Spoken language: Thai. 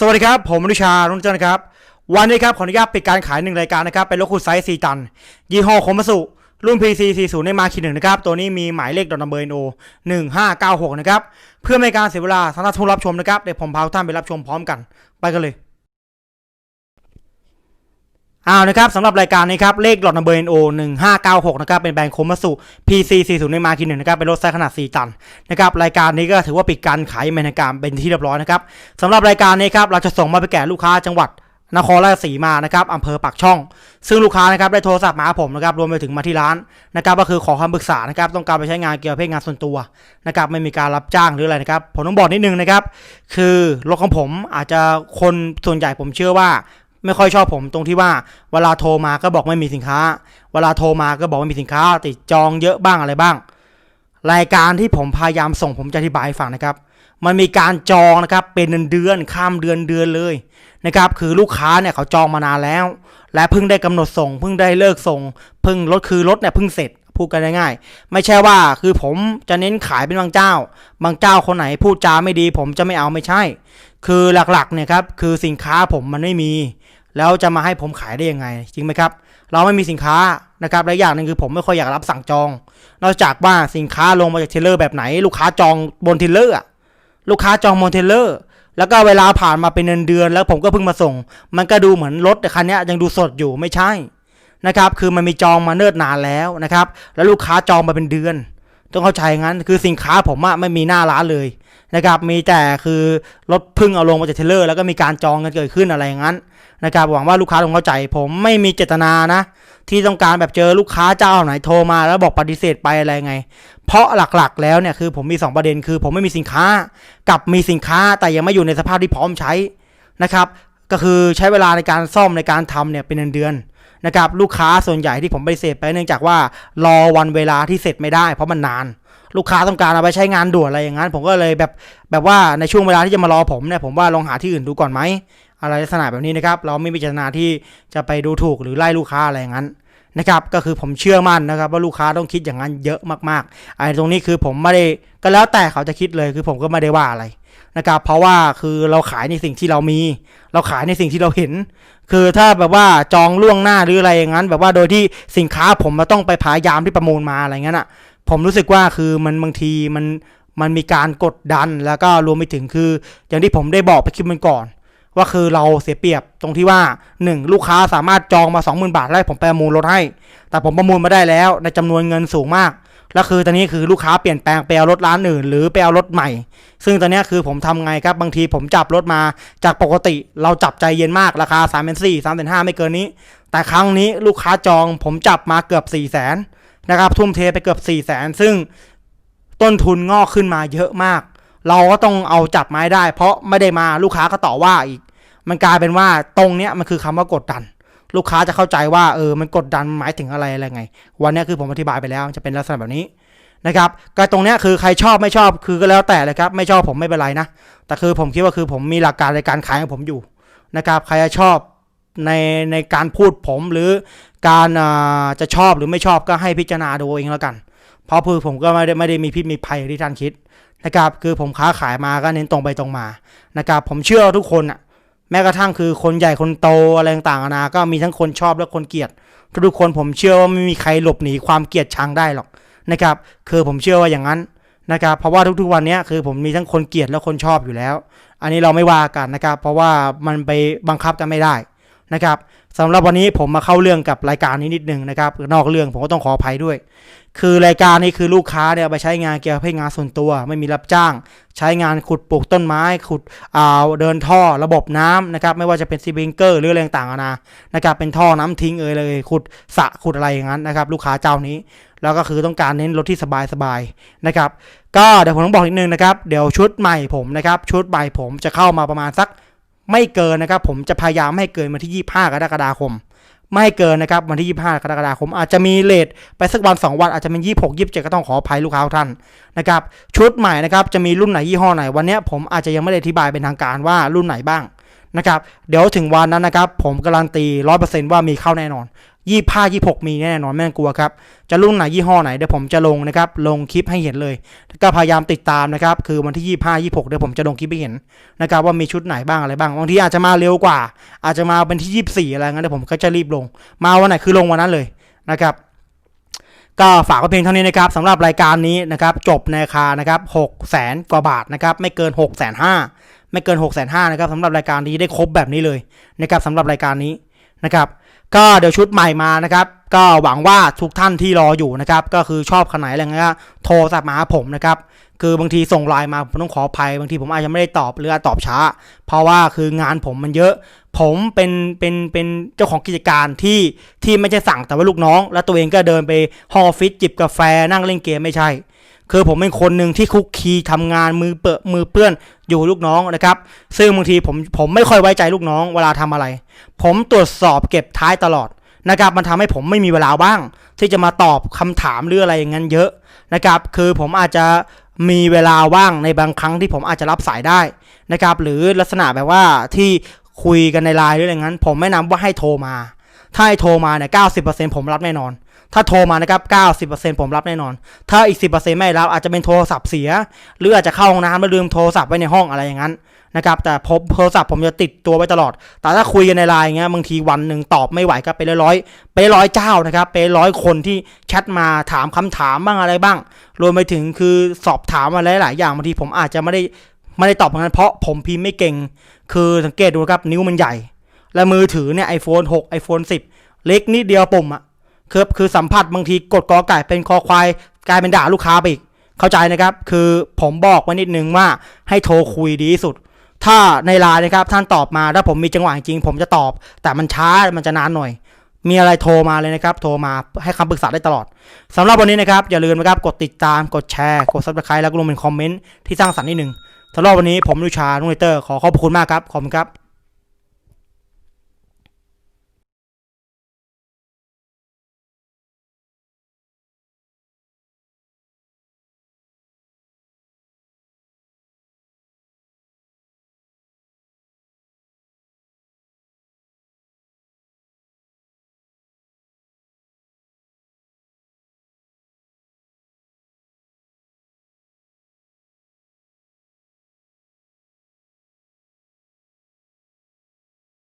สวัสดีครับ ผมอนุชารุ่นเจ้านะครับ วันนี้ครับ ขออนุญาตปิดการขายหนึ่งรายการนะครับ เป็นรถคูดไซส์4ตัน ยี่ห้อคมสุ รุ่น PC 40 ในมาคีหนึ่งนะครับ ตัวนี้มีหมายเลขดอนัมเบอร์โอ1596 นะครับ เพื่อไม่การเสียเวลาสำหรับผู้รับชมนะครับ เดี๋ยวผมพาทุกท่านไปรับชมพร้อมกัน ไปกันเลย อ้าวนะครับสำหรับรายการนี้ครับ เลขหลอดนัมเบอร์ NO 1596นะครับ เป็นแบรนด์โคมัสุ PC 40ในมาคิหนึ่งนะครับ เป็นรถไซส์ขนาด4ตันนะครับ รายการนี้ก็ถือว่าปิดการขายเป็นการเป็นที่เรียบร้อยนะครับสำหรับรายการนี้ครับเราจะส่งมาไปแก่ลูกค้าจังหวัดนครราชสีมานะครับอำเภอปากช่อง ซึ่งลูกค้านะครับได้โทรศัพท์มาหาผมนะครับรวมไปถึงมาที่ร้านนะครับก็คือขอคำปรึกษานะครับต้องการไปใช้งานเกี่ยวกับเพศงานส่วนตัวนะครับไม่มีการรับจ้างหรืออะไรนะครับผมต้องบอกนิดนึงนะครับคือรถของผมอาจจะคนส่วนใหญ่ผมเชื่อว่า ไม่ค่อยชอบผมตรงที่ว่า เวลาโทรมาก็บอกไม่มีสินค้า เวลาโทรมาก็บอกไม่มีสินค้า ติดจองเยอะบ้างอะไรบ้าง รายการที่ผมพยายามส่งผมจะอธิบายให้ฟังนะครับ มันมีการจองนะครับเป็นเดือนข้ามเดือนเดือนเลยนะครับคือลูกค้าเนี่ยเขาจองมานานแล้ว และเพิ่งได้กำหนดส่ง เพิ่งได้เลิกส่ง เพิ่งรถคือรถเนี่ยเพิ่งเสร็จพูดกันง่ายๆ ไม่ใช่ว่าคือผมจะเน้นขายเป็นบางเจ้า บางเจ้าคนไหนพูดจาไม่ดี ผมจะไม่เอาไม่ใช่ คือหลักๆเนี่ยครับคือสินค้าผมมันไม่มี แล้วจะมาให้ผมขายได้ยังไง จริงไหมครับ เราไม่มีสินค้านะครับและอย่างหนึ่งคือผมไม่ค่อยอยากรับสั่งจอง นอกจากว่าสินค้าลงมาจากเทเลอร์แบบไหน ลูกค้าจองบนเทเลอร์ลูกค้าจองบนเทเลอร์แล้วก็เวลาผ่านมาเป็นเดือนเดือนแล้วผมก็เพิ่งมาส่ง มันก็ดูเหมือนรถแต่คันนี้ยังดูสดอยู่ไม่ใช่นะครับ คือมันมีจองมาเนิ่นนานแล้วนะครับ แล้วลูกค้าจองมาเป็นเดือน ต้องเข้าใจงั้น คือสินค้าผมอะไม่มีหน้าร้านเลยนะครับ มีแต่คือรถเพึ่งเอาลงมาจากเทเลอร์ แล้วก็มีการจองกันเกิดขึ้นอะไรงั้น นะครับหวังว่าลูกค้าคงเข้าใจ ผมไม่มีเจตนานะ ที่ต้องการแบบเจอลูกค้าเจ้าไหนโทรมาแล้วบอกปฏิเสธไปอะไรไง เพราะหลักๆ แล้วเนี่ยคือผมมี 2 ประเด็นคือ ผมไม่มีสินค้า กับมีสินค้าแต่ยังไม่อยู่ในสภาพที่พร้อมใช้นะครับก็คือใช้เวลาในการซ่อมในการทำเนี่ยเป็นเดือนๆนะครับลูกค้าส่วนใหญ่ที่ผมปฏิเสธไปเนื่องจากว่ารอวันเวลาที่เสร็จไม่ได้ เพราะมันนาน ลูกค้าต้องการเอาไปใช้งานด่วนอะไรอย่างนั้น ผมก็เลยแบบแบบว่าในช่วงเวลาที่จะมารอผมเนี่ยผมว่าลองหาที่อื่นดูก่อนไหม อะไรลักษณะแบบนี้นะครับเราไม่มีเจตนาที่จะไปดูถูกหรือไล่ลูกค้าอะไรอย่างนั้นนะครับก็คือผมเชื่อมั่นนะครับว่าลูกค้าต้องคิดอย่างนั้นเยอะมากๆไอ้ตรงนี้คือผมไม่ได้ก็แล้วแต่เขาจะคิดเลยคือผมก็ไม่ได้ว่าอะไรนะครับเพราะว่าคือเราขายในสิ่งที่เรามี เราขายในสิ่งที่เราเห็น คือถ้าแบบว่าจองล่วงหน้าหรืออะไรอย่างนั้น แบบว่าโดยที่สินค้าผมมาต้องไปพยายามที่ประมูลมาอะไรเงี้ยน่ะผมรู้สึกว่าคือมันบางทีมันมันมีการกดดันแล้วก็รวมไปถึงคือ อย่างที่ผมได้บอกไปคลิปมันก่อน ว่าคือเราเสียเปรียบตรงที่ว่า 1 ลูกค้าสามารถจองมา 20,000 บาทได้ผมประมูลรถให้ แต่ผมประมูลมาได้แล้วในจำนวนเงินสูงมาก แล้วคือตอนนี้คือลูกค้าเปลี่ยนแปลงไปเอารถร้านอื่น หรือไปเอารถใหม่ ซึ่งตอนนี้คือผมทำไงครับบางทีผมจับรถมาจากปกติเราจับใจเย็นมากราคา3 4 0 0 0 3 5 0 0ไม่เกินนี้ แต่ครั้งนี้ลูกค้าจองผมจับมาเกือบ4 0 0 0 0นนะครับทุ่มเทไปเกือบ4 0 0 0 0 0ซึ่งต้นทุนงอกขึ้นมาเยอะมาก เราก็ต้องเอาจับไม้ได้ เพราะไม่ได้มาลูกค้าก็ต่อว่าอีก มันกลายเป็นว่าตรงเนี้ยมันคือคำว่ากดดัน ลูกค้าจะเข้าใจว่าเออมันกดดันหมายถึงอะไรอะไรไง วันเนี้ยคือผมอธิบายไปแล้วจะเป็นลักษณะแบบนี้นะครับก็ตรงเนี้ยคือใครชอบไม่ชอบคือก็แล้วแต่เลยครับ ไม่ชอบผมไม่เป็นไรนะ แต่คือผมคิดว่าคือผมมีหลักการในการขายของผมอยู่นะครับ ใครชอบในในการพูดผมหรือการอ่าจะชอบหรือไม่ชอบก็ให้พิจารณาดูเองแล้วกัน เพราะคือผมก็ไม่ได้ไม่ได้มีพิษมีภัยอย่างที่ท่านคิดนะครับ คือผมค้าขายมาก็เน้นตรงไปตรงมานะครับ ผมเชื่อทุกคนอะ แม้กระทั่งคือคนใหญ่คนโตอะไรต่างๆนานาก็มีทั้งคนชอบและคนเกลียดทุกคนผมเชื่อว่าไม่มีใครหลบหนีความเกลียดชังได้หรอกนะครับ คือผมเชื่อว่าอย่างนั้นนะครับ เพราะว่าทุกๆวันนี้คือผมมีทั้งคนเกลียดและคนชอบอยู่แล้ว อันนี้เราไม่ว่ากันนะครับ เพราะว่ามันไปบังคับกันไม่ได้ นะครับสำหรับวันนี้ผมมาเข้าเรื่องกับรายการนี้นิดนึงนะครับ นอกเรื่องผมก็ต้องขออภัยด้วย คือรายการนี้คือลูกค้าเนี่ยไปใช้งานเกี่ยวกับให้งานส่วนตัว ไม่มีรับจ้าง ใช้งานขุดปลูกต้นไม้ ขุดอ่าเดินท่อระบบน้ำนะครับ ไม่ว่าจะเป็นซีบิงเกอร์หรืออะไรต่างๆนานานะครับ เป็นท่อน้ำทิ้งเอ่ยเลย ขุดสะขุดอะไรอย่างนั้นนะครับ ลูกค้าเจ้านี้ แล้วก็คือต้องการเน้นรถที่สบายๆนะครับ ก็เดี๋ยวผมต้องบอกนิดนึงนะครับ เดี๋ยวชุดใหม่ผมนะครับ ชุดใหม่ผมจะเข้ามาประมาณสัก ไม่เกินนะครับ ผมจะพยายามไม่ให้เกินวันที่ 25 กรกฎาคม ไม่เกินนะครับวันที่ 25 กรกฎาคม อาจจะมีเลทไปสักวัน 2 วันอาจจะเป็น 26 27 ก็ต้องขออภัยลูกค้าท่านนะครับชุดใหม่นะครับจะมีรุ่นไหนยี่ห้อไหนวันนี้ผมอาจจะยังไม่ได้อธิบายเป็นทางการว่ารุ่นไหนบ้างนะครับเดี๋ยวถึงวันนั้นนะครับผมการันตี 100%ว่ามีเข้าแน่นอน ยี่ห้ายี่หกมีแน่นอนไม่งกลัวครับ จะรุ่นไหนยี่ห้อไหนเดี๋ยวผมจะลงนะครับ ลงคลิปให้เห็นเลยแล้วก็พยายามติดตามนะครับ คือวันที่ยี่ห้ายี่หกเดี๋ยวผมจะลงคลิปให้เห็นนะครับว่ามีชุดไหนบ้างอะไรบ้าง บางทีอาจจะมาเร็วกว่า อาจจะมาเป็นที่ยี่สี่อะไรงั้นเดี๋ยวผมก็จะรีบลง มาวันไหนคือลงวันนั้นเลยนะครับก็ฝากไว้เพียงเท่านี้นะครับสำหรับรายการนี้นะครับจบในราคานะครับหกแสนกว่าบาทนะครับไม่เกินหกแสนห้าไม่เกินหกแสนห้านะครับสำหรับรายการนี้ได้ครบแบบนี้เลยนะครับสำหรับรายการนี้นะครับ ก็เดี๋ยวชุดใหม่มานะครับ ก็หวังว่าทุกท่านที่รออยู่นะครับ ก็คือชอบขนาดไหนอะไรเงี้ยโทรศัพมาหาผมนะครับ คือบางทีส่งไลน์มาผมต้องขออภัย บางทีผมอาจจะไม่ได้ตอบหรือตอบช้า เพราะว่าคืองานผมมันเยอะ ผมเป็นเป็นเป็นเจ้าของกิจการที่ที่ไม่ใช่สั่งแต่ว่าลูกน้อง แล้วตัวเองก็เดินไปห้องออฟฟิศจิบกาแฟนั่งเล่นเกมไม่ใช่ คือผมเป็นคนหนึ่งที่คุกคีทำงานมือเปื้อมือเปื้อนอยู่ลูกน้องนะครับ ซึ่งบางทีผมผมไม่ค่อยไว้ใจลูกน้องเวลาทำอะไร ผมตรวจสอบเก็บท้ายตลอดนะครับมันทำให้ผมไม่มีเวลาบ้าง ที่จะมาตอบคำถามหรืออะไรอย่างนั้นเยอะนะครับ คือผมอาจจะมีเวลาว่างในบางครั้งที่ผมอาจจะรับสายได้นะครับ หรือลักษณะแบบว่าที่คุยกันในไลน์หรืออะไรงั้น ผมไม่นำว่าให้โทรมา ถ้าให้โทรมาเนี่ยเก้าสิบเปอร์เซ็นผมรับแน่นอน ถ้าโทรมานะครับเก้าสิบเปอร์เซ็นผมรับแน่นอน ถ้าอีกสิบเปอร์เซ็นไม่รับอาจจะเป็นโทรศัพท์เสีย หรืออาจจะเข้าห้องน้ำแล้วลืมโทรศัพท์ไว้ในห้องอะไรอย่างนั้นนะครับแต่ผมโทรศัพท์ผมจะติดตัวไว้ตลอด แต่ถ้าคุยกันในไลน์เงี้ยบางทีวันหนึ่งตอบไม่ไหวก็ไปร้อยๆไปร้อยเจ้านะครับไปร้อยคนที่แชทมาถามคำถามบ้างอะไรบ้าง รวมไปถึงคือสอบถามอะไรหลายอย่างบางทีผมอาจจะไม่ได้ไม่ได้ตอบงั้นเพราะผมพิมพ์ไม่เก่ง คือสังเกตดูครับนิ้วมันใหญ่ และมือถือเนี่ย iPhone 6 iPhone 10เล็กนิดเดียวปุ่มอะ คือคือสัมผัสบางทีกดกอไก่เป็นคอควายกลายเป็นด่าลูกค้าไปอีก เข้าใจนะครับ คือผมบอกไว้นิดนึงว่าให้โทรคุยดีที่สุด ถ้าในไลน์นะครับท่านตอบมาถ้าผมมีจังหวะจริงผมจะตอบ แต่มันช้ามันจะนานหน่อย มีอะไรโทรมาเลยนะครับ โทรมาให้คำปรึกษาได้ตลอดสำหรับวันนี้นะครับ อย่าลืมนะครับกดติดตามกดแชร์ กด subscribe แล้วก็ลงเป็นคอมเมนต์ที่สร้างสรรค์นิดหนึ่งสำหรับวันนี้ผมลุชาลุงเลเตอร์ขอขอบคุณมากครับขอบคุณครับ